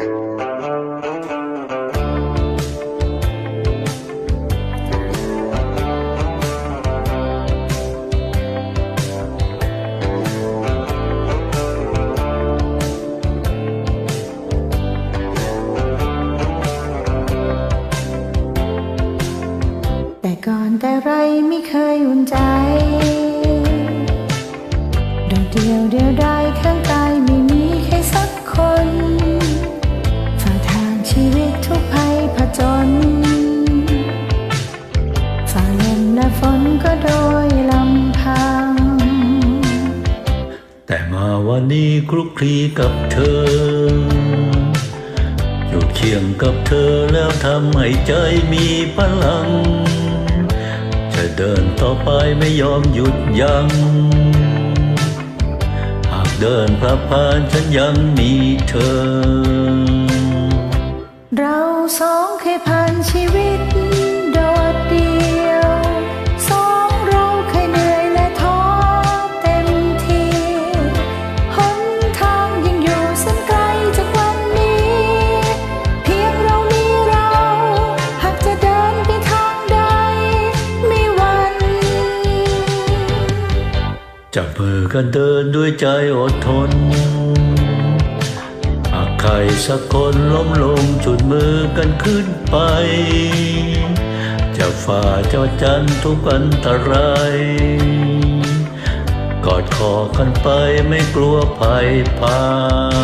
แต่ก่อนแต่ไรไม่เคยอุ่นใจโดดเดียวเดียวได้ข้างกายไม่มีใครสักคน นนี้คลุกคลีกับเธอ อยู่เคียงกับเธอแล้วทำให้ใจมีพลัง จะเดินต่อไปไม่ยอมหยุดยัง้งหากเดินพระพานฉันยังมีเธอ เราสองเคยผ่านชีวิต จับมือกันเดินด้วยใจอดทน หากใครสักคนล้มลงจุดมือกันขึ้นไป จะฝ่าเจ้าจันทุกอันตราย กอดคอกันไปไม่กลัวภัยพาน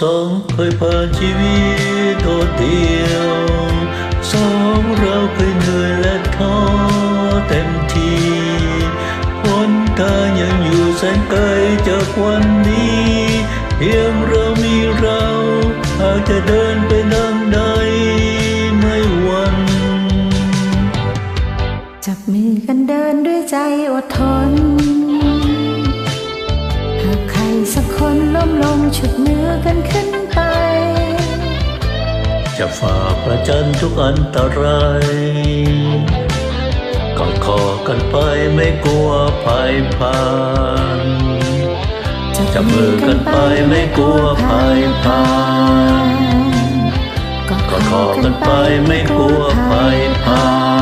สองเคยผ่านชีวิตโดดเดียวสองเราเคยเหนื่อยและท้อเต็มทีหนทางยังอยู่แสนไกลจากวันนี้ เพียงเรามีเราหากจะเดินไปดังใดไม่หวันจับมือกันเดินด้วยใจอดทน ล้มลงฉุดมือกันขึ้นไป จะฝ่าประจันทุกอันตรายกอดคอกันไปไม่กลัวภัยพานจับมือกันไปไม่กลัวภัยพานกอดคอกันไปไม่กลัวภัยพัน